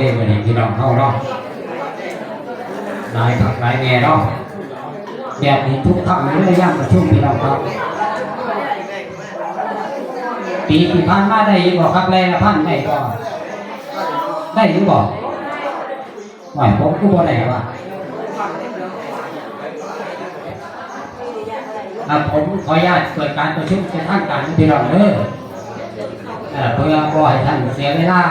หลายเว้ยวันนี้พี่น้องเข้าเนาะหลายขับหลายแง่เนาะแบบนี้ทุกครั้งเลยย่างประชุมพี่น้องครับ ปีที่ผ่านมาได้ยินบอกครับแรงลพันได้ก็ได้ยินบอกหน่อยผมก็บ่ได้ว่าอะผมขออนุญาตเปิดการประชุมเป็นทางการพี่น้องเด้อเอ่อเพื่อบ่ให้ท่านเสียเวลา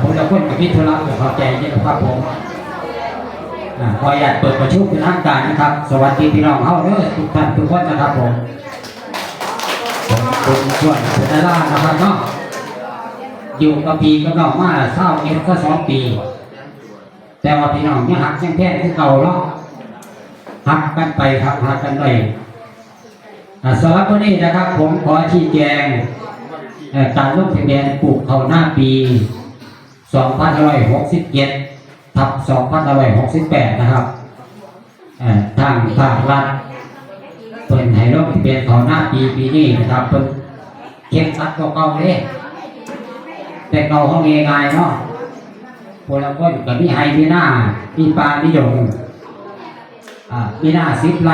ผมจะพ้นกับพิธุระเข้าใจเย็นครับผมอะขออนุญาตเปิดประชุมเป็นทางการนะครับ สวัสดีพี่น้องเฮาเด้อทุกท่านทุกคนนะครับผมผมคุณส่วนคุณดารานะครับเนาะอยู่กับปีกับน้องมาเศร้าเอ็ดก็สองปี แต่ว่าพี่น้องยังหักยังแท้ที่เก่าเนาะหักกันไปครับหักกันไปอ่าสำหรับวันนี้นะครับ ผมขอชี้แจงเอ่อการลงทะเบียนปลูกเขาหน้าปี 2567ทับ2568 นะครับเอ่อทางภาครัฐเพิ่นให้ลงทะเบียนเขาหน้าปีปีนี้นะครับเพิ่นเก็บสัดเก่าๆเลยแต่เก่าเขาง่ายๆเนาะพวกเราคนก็มีไฮมีหน้ามีปลามีดงอ่ามีหน้าสิบไร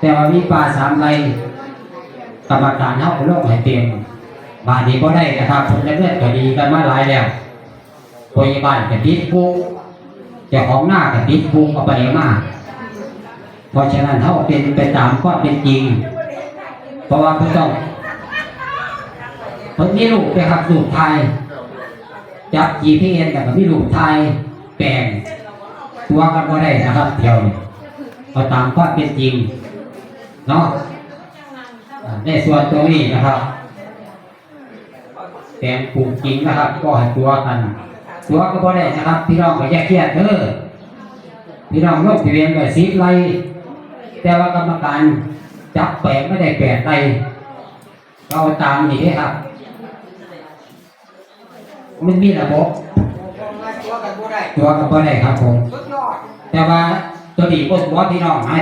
แต่ว่ามีปลาสามไรกรรมการเฮาก็ลงให้เต็ม บานนี้ก็ได้นะครับผมและเพื่อนก็ดีกันมาหลายแล้วพยาบาลก็ติดคุกจ้าของหน้าก็ติดคุกเอาไปมาเพราะฉะนั้นเขาเป็นไปตามความเป็นจริง เพราะว่าเพื่อต้องเพิ่งมีลูกไปครับลูกไทยจับ GPS แต่ก็มีลูกไทยแปลงตัวกันก็ได้นะครับเที่ยวนี้เอาตามความเป็นจริงเนาะในส่วนตรงนี้นะครับ แปลงปลูกจริงนะครับก็ให้ตัวกันตัวก็บ่ได้นะครับ พี่น้องก็แยกเครียดเด้อพี่น้องลงทะเบียนไว้สิบไรแต่ว่ากรรมการจับแปดไม่ได้แปดใดเราตามนี่ครับ มันมีระบบตัวกันบ่ได้ตัวกับบ่ได้ครับผมแต่ว่าตัวนี้ก็ตัวพี่น้องให้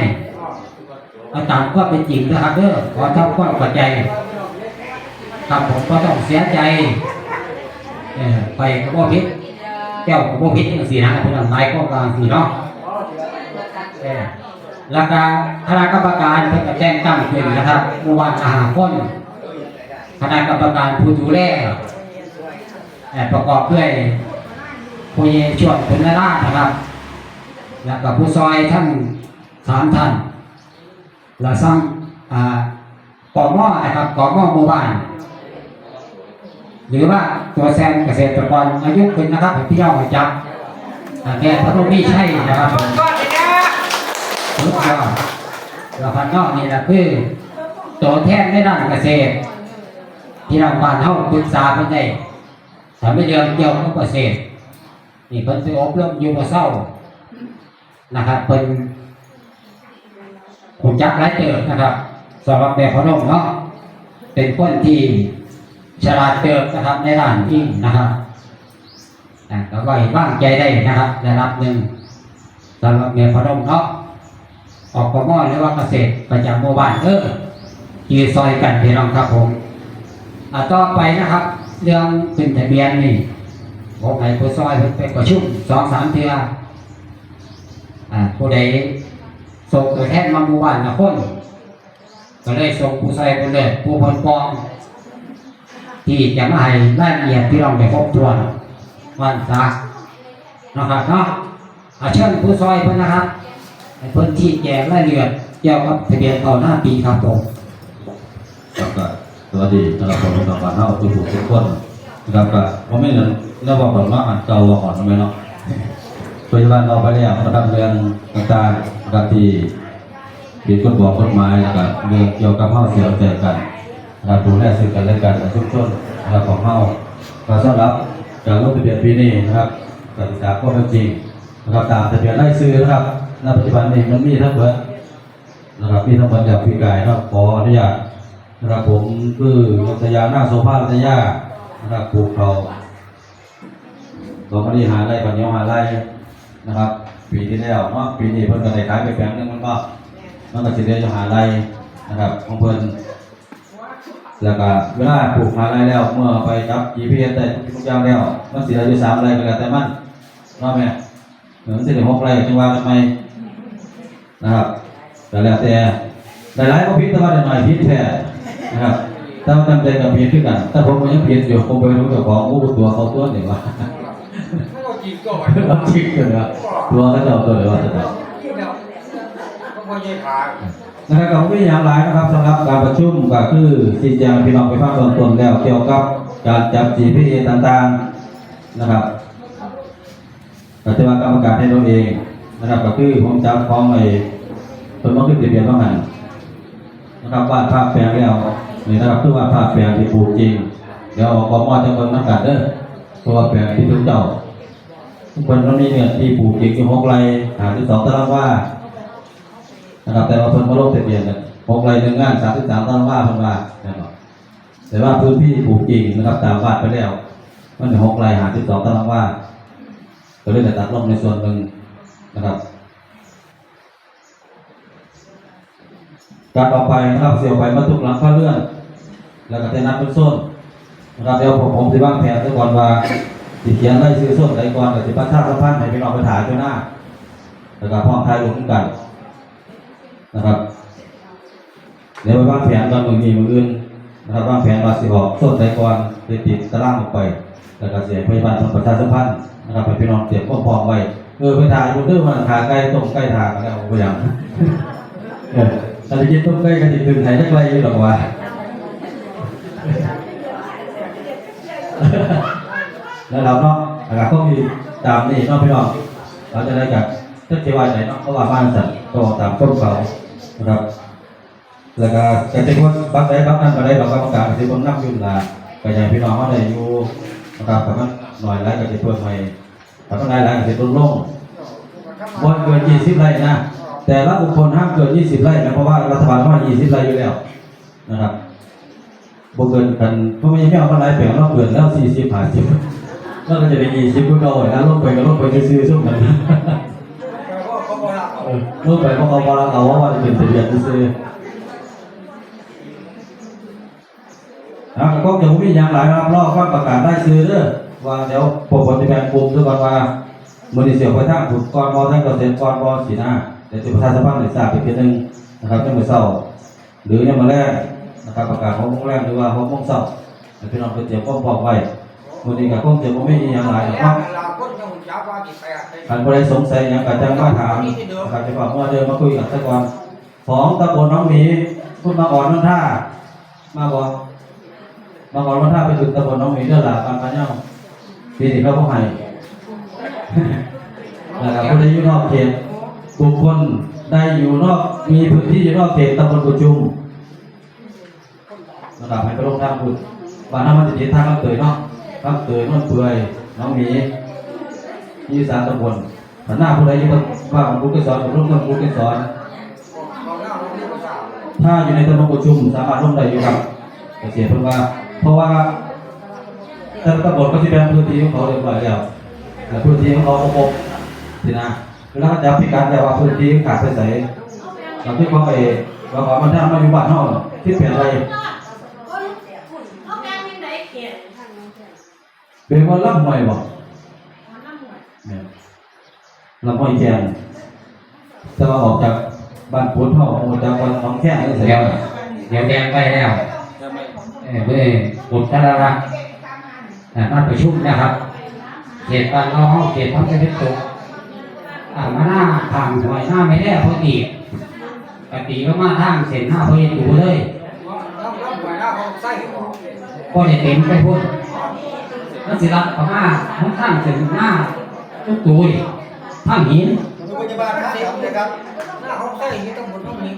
เอาตามความเป็นจริงนะครับเด้อขอทำความเข้าใจ ครับผมก็ต้องเสียใจเออไปก็บ่ผิดแก้วก็บ่ผิดจังซี่นะพี่น้องหลายก็กลางซี่เนาะเออแล้วก็คณะกรรมการเพิ่นก็แจ้งตั้งขึ้นนะครับเมื่อวานอาหารคนคณะกรรมการผู้ดูแลเอ่อประกอบด้วยผู้ใหญ่ช่วยคุณนารานะครับ แล้วก็ผู้ซอยทั้งสามท่านแล้วสั่งอ่ากอมอนะครับกอมอหมู่บ้าน หรือว่าตัวแซนเกษตรกรอายุขึ้นนะครับพี่น้องจับแม่พระนุมีใช่นะครับผมยอดเลยนะสุดยอดแล้วพันนอกนี่แหละคือ ตัวแทนในด้านเกษตร ที่เราบ้านเฮาปรึกษาเพิ่นได้ถ้าไม่เรื่องเกี่ยวกับเกษตรนี่เพิ่นสิอบรมอยู่บ่เศร้านะครับเพิ่นผมจักหลายเติบนะครับสำหรับแม่พนมเนาะเป็นคนที่ ฉลาดเติบนะครับ ในด้านยิ่นะครับอะแล้วก็ว่างใจได้นะครับระดับหนึ่งสำหรับแม่พนมเนาะออกกมอหรือว่าเกษตรประจำหมู่บ้านเออยืนซอยกันพี่น้องครับผมอ่าต่อไปนะครับ เรื่องขึ้นทะเบียนนี่ผมให้ผู้ซอยไปประชุมสองสามเทื่ออ่าผู้ใดส่งตัวแทนมาหมู่บ้านละคนก็เลยส่งผู้ซอยคนเลยผู้พลปอง ที่จะมาให้รายละเอียดพี่น้องไปครบถ้วนวันซะนะครับเนาะอาเชิญผู้ซอยเพิ่อนนะครับในพื้นที่แจกรายละเอียดเกี่ยวกับทะเบียนต่อหน้าปีครับผมครับก็สวัสดีสำหรับผมเป็นการเท่าทุกผู้ทุกคนนะครับก็ผมไม่เห็นเรื่องบอกผมว่าอันเก่าว่าอ่อนทำไมเนาะปัจจุบันเราไปแล้วนะครับเรื่องต่างๆนะครับที่ผิดกฎบอกกฎหมายนะครับเรื่องเกี่ยวกับเฮาเสียใจกันะครับดูแลซึ่งกันและกันในชุมชนนะครับของเฮาก็สำหรับการลงทะเบียนปีนี้นะครับการศึกษาข้อเท็จจริงนะครับตามทะเบียนไล่ซื้อนะครับณปัจจุบันนี้มันมีทั้งเบิดนะครับพี่ทั้งหมดจากพี่กายนะครับขออนุญาตนะครับผมคือรัตยาหน้าโซฟารัตยานะครับปลูกเขาตัวคนนี้หาไรปัญญาหาไรนะครับ ปีที่แล้วเนาะปีนี้เพิ่นก็ได้ขายไปแปลงนึงมันก็มันก็สิได้หาไรนะครับของเพิ่น แล้วก็เวลาปลูกหาไรแล้วเมื่อไปจับ GPS ได้ทุกอย่างแล้วมันสิอายุสามไรก็แล้วแต่มันเนาะแม่เหมือนสิได้หกไรจังว่ากันไหมนะครับแต่แล้วแต่หลายๆก็พิจารณาหน่อยพิจแท้นะครับถ้าตั้งใจกับพิจขึ้นกันถ้าผมก็ยังพิจอยู่ผมไปรู้เจ้าของอู้ตัวเขาตัวหนึ่งว่าไม่ต้องกินก่อนเราชิกกันว่าตัวเขาเจ้าตัวเลยว่าจะกินแล้วก็พอใจขา นะครับก็ไม่อย่างไรนะครับสำหรับการประชุมก็คือชี้แจงพี่น้องไปฟังตอนต้นแล้วเกี่ยวกับการจับ GPA ต่างๆนะครับปัจจุบันกรรมการให้เราเองนะครับ ก็คือผมจำของไอ้ต้นมะขึ้นทะเบียนว่างันนะครับวาดภาพแปลงแล้วนี่นะครับคือวาดภาพแปลงที่ปลูกจริง เดี๋ยวออกมอจะเบิ่งน้ำกันเด้อเพราะว่าแปลงที่ทุกเจ้าทุกคนมันมีเนื้อที่ปลูกจริงอยู่หกไร่หาที่สองตารางว่า นะครับแต่ว่าเพิ่นมาลงทะเบียนกันหกไร่หนึ่งงานสามสิบสามตารางวาเพิ่นว่านะครับแต่ว่าพื้นที่ปลูกจริงนะครับตามวาดไปแล้ว มันหกไร่หาสิบสองตารางวาก็เลยจะตัดลงในส่วนหนึ่งนะครับการออกไปนะครับเสียวไปมาทุกหลังคาเรือน แล้วก็ได้นัดเป็นโซนนะครับเดี๋ยวผมผมจะวางแผนซะก่อนว่าสิเขียนไล่ซื้อโซนใดก่อนกับสิประชาสัมพันธ์ให้พี่น้องไปถ่ายเจ้าหน้าแล้วก็พร้อมถ่ายรูปกัน นะครับเดี๋ยวไปวางแผนตอนมือนี้มืออื่นนะครับวางแผนว่าสิออกโซนใดก่อนติดติดตารางออกไป แล้วก็เสียพยาบาลทำประชาสัมพันธ์นะครับให้พี่น้องเตรียมพร้อมไว้เออไปถ่ายบนเรื่องมันขาไก่ต้มไก่ทากันแล้วตัวอย่างเออถ้าจะกินต้มไก่กันอีกตื่นไทยจักไรอยู่หรอกว่าแล้วเราเนาะนะครับก็มีตามนี่เนาะพี่น้องเราจะได้จา กเทศวาไหนเนาะเพราะว่าบ้านสัตว์ก็ตามต้นเขานะครับ แล้วก็จะเป็นว่าบักได้บักนั้นก็ได้เราก็ประกาศที่บนน้ำยุ่นละก็อยากให้พี่น้องเขาได้อยู่นะครับแต่มันหน่อยแล้วก็จะเพิ่มใหม่แต่มันได้แล้วก็จะลดลงบนเกินยี่สิบไร่นะแต่ละบุคคลห้ามเกินยี่สิบไร่นะเพราะว่ารัฐบาลว่ายี่สิบไร่อยู่แล้วนะครับบ่เกินกันเพราะไม่ยังไม่เอามาไล่แปลงเราเกินแล้วสี่สิบห้าสิบแล้วก็จะได้ยี่สิบก็เก่าเลยนะลงไปก็ลงไปซื้อๆช่วงนั้นแต่ว่าเขา บอกละเอไปเพราะเขาบอกเราเอาว่าจะเป็นทะเบียนซื้อนะก็ยังมีอย่างหลายรับรอบฟังประกาศได้ซื้อเด้อว่าเดี๋ยวพวกคนที่แบ่งกลุ่มด้วยกันว่ามือนีเสียวไปทางถูกก่อนบอทั้งเกษตรกรบอสีหน้าเดี๋ยวจะประชานสัมพันธ์ในทราบอีกทีหนึ่งนะครับยังไมือเศร้าหรือยังมาแรกนะครับประกาศของโมงแรกหรือว่าของโมงเศร้าให้พี่น้องไปเตรียมความพร้อมไว้มือนี้กับคงเตรียมบ่มีอย่างหลายนะครับ เราคนบว่าติดแปดท่านผู้ใดสงสัยอย่างกระจังมาถามนะครับจะฝากว่าเดินมาคุยกันสักวันของตำบลน้องหมีพูดมาอ่อนน้องท่า มาบอกมาอ่อนน้องท่าไปถึงตำบลน้องหมีเด้อหล่ะบาระเน่าปีนี้เขาก็ให้นะครับผู้ใดอยู่นอกเขตบุคคลได้อยู่นอกมีพื้นที่อยู่นอกเขตตำบลกุจุมนะครับให้ไปลงทางบุญบ้านน้ำมันจะติดทางลำเตยเนาะลำเตยนวลเปื่อยน้องหมี ยี่สามตำบลหันหน้าผู้ใดอยู่บนบ้านของผู้กิสอนของร่วมกับผู้กิสอนของเราเราที่ภาษาถ้าอยู่ในตำบลประชุมสามารถร่วมได้อยู่ครับแต่เสียเพิ่นว่า เพราะว่าแต่ละตำบลก็จะแบ่งพื้นที่ของเขาเรียบร้อยแล้วแต่พื้นที่ของเขาครบสินะเวลาเขาจับพิการแต่ว่าพื้นที่ขาดไปใส่เราที่เขาไปเราขอมันถ้ามาอยู่บ้านเฮาที่เปลี่ยนอะไรเขาแกงยังไงเขียนทางน้องเขียนเป็นว่ารับหน่วยบ่ ทำน้ำหมวย เนี่ย รับหน่วยแกงแต่ว่าออกจากบ้านปุ้นเฮาออกจากบ้านหนองแค่นี่สิเดี๋ยวเดี๋ยวแดงไปแล้วเออเว้ยบุตรระรักษ์อ่ามาประชุมนะครับเขตบ้านเราห้องเขตพัฒนาเพชรตกอ่ามาหน้าทางหน่วยหน้าไม่ได้พอดีปกติก็มาทางเส้นหน้าพอดีอยู่เลยเราเราหวยหน้าเขาใส่หัวก็ได้เต็มไปพุ่นแล้วสิรับเขามาทั้งทางเส้นหน้าทุกตุย ทางหินโรงพยาบาลครับนะครับ หน้าเขาใส่ที่ต้องหมดต้องมี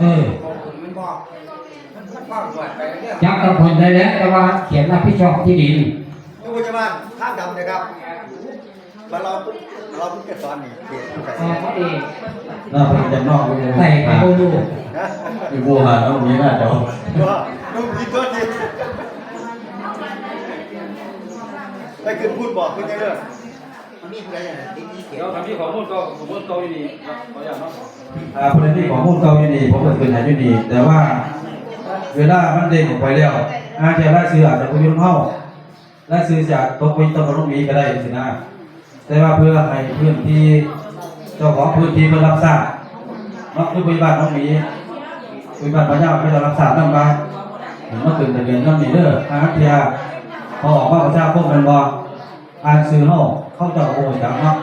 เออมันบอกมันมันฟังหวยไปเรื่อยจับกระพนได้แล้วแต่ว่าเขียนรับผิดชอบที่ดินโรงพยาบาลท่าดำนะครับมาเราเราเพิ่งจะสอนนี่เขตใส่อ๋อพอดีน่าเป็นจำนอกอยู่ใส่ไปโบลูนะอยู่บัวหาน้องนี้น่าจะว่านุ่มกินตัวทีไปขึ้นพูดบอกขึ้นได้เลยมัน มีอะไรอย่างนี้ที่เขียนเดี๋ยวทำที่ของมูลเก่าของมูลเก่าอยู่นี่ครับขออย่างเนาะอ่าประเด็นที่ของมูลเก่าอยู่นี่ผมก็เป็นหายอยู่นี่แต่ว่าเวลามันเด้งออกไปแล้วอาจจะไล่ซื้ออาจจะไปยุ่งเฮาไล่ซื้อจากตกไปตกลงมีก็ได้สินะแต่ว่าเพื่อให้พื้นที่เจ้าของพื้นที่เพื่อรับทราบเนาะคือไปบ้านน้องหมีไปบ้านพระเจ้าไม่ต้องรับทราบนำมาเห็นว่าตื่นแต่เดือนน้ำนี่เด้ออาหารเทียพอออกมาพระเจ้าพวกมันบ่อ่านซื้อเฮาเข้าเจ้าโอ้ยจังเนาะอ่านเจ็ดสามไปถึง พระเจ้านะ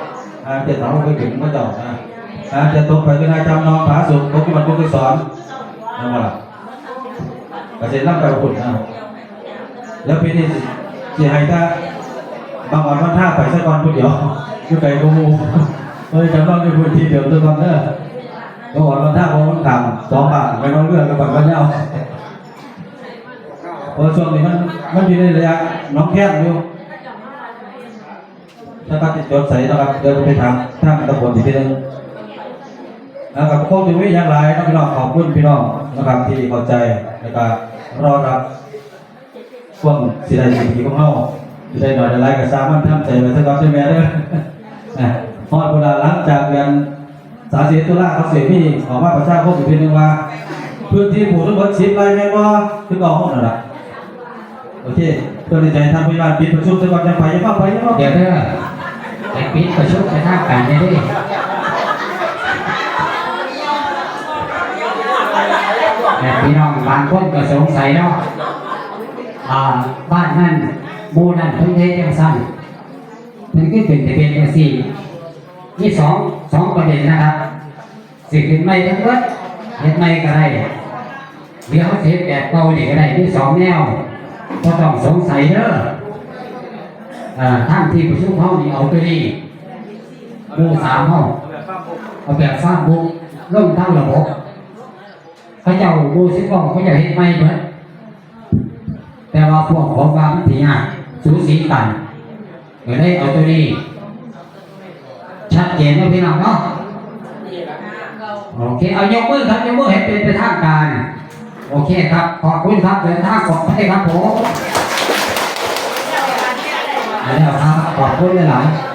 อ่านจะตกไปก็ได้จำน้องผาสุกตกที่มันตกที่สอนนั่นว่าล่ะก็จะนำไปอุดนะแล้วปีนี้สิให้ถ้าบางวันวันท่าไปสักวันผู้เดียวอยู่ไกลกูมูเฮ้ยจำต้องในพื้นที่เดียวตัวก่อนเด้อบางวันวันท่าผมมันต่ำสองบาทไปน้องเรื่องกับบัตรวันยาเพราะช่วงนี้มันมันอยู่ในระยะน้องแคบอยู่ ถ้าตัดติดจดใส่นะครับเดินไปทางทางตะบนอีกทีหนึงนะครับคงจะไม่ยังไรนะพี่น้องขอบคุณพี่น้องนะครับที่เข้าใจนะครับรอรับช่วงสิได้สิ่งที่ของเราสิได้หน่อยอะไรกับสามันทำใจไว้สักก่อนใช่ไหมเด้ออะพอดเวลาหลังจากเดือนสาสิบตุลาเขาเสียพี่ขอว่าประชาคมอีกทีหนึงว่า พื้นที่ปลูกทั้งหมดสิบไรแม่นบ่ถึงออกห้องนั่นละโอเคเพื่อที่จะให้ทางพยาบาลปิดประชุมสักก่อนจะไปยังเข้าไปยังเข้าเดี๋ยวเด้อ ไอ้ปิดประชุมไปทางการเนี่ยแต่พี่น้องบางคนก็สงสัยเนาะอ่าบ้านนั่นหมู่นั่นเพิ่งเฮ็ดจังซั่นมันก็เป็นทะเบียนจังซี่นี่สองสองประเด็นนะครับ สิ่งที่ไม่ทั้งหมดเฮ็ดไม่ก็ได้เดี๋ยวเสียแบบเก่านี่ก็ได้มีสองแนวก็ต้องสงสัยเด้อ ท่านที่ประชุมห้องนี้เอาตัวนี้หมู่สามห้องเอาแบบข้ามบุกเอาแบบสร้างบุกลงทั้งระบบเขาเจ้าหมู่สิบห้องเขาจะเห็นไม่เหมือนแต่ว่าพวกของว่ามันถี่ยากสูสีกันก็ได้เอาตัวนี้ชัดเจนว่าพี่น้องเนาะโอเคเอายกมือครับยกมือให้เป็นไปทางการ โอเคครับ ขอบคุณครับเดินทางปลอดภัยครับผม แล้วครับขอบคุณหลาย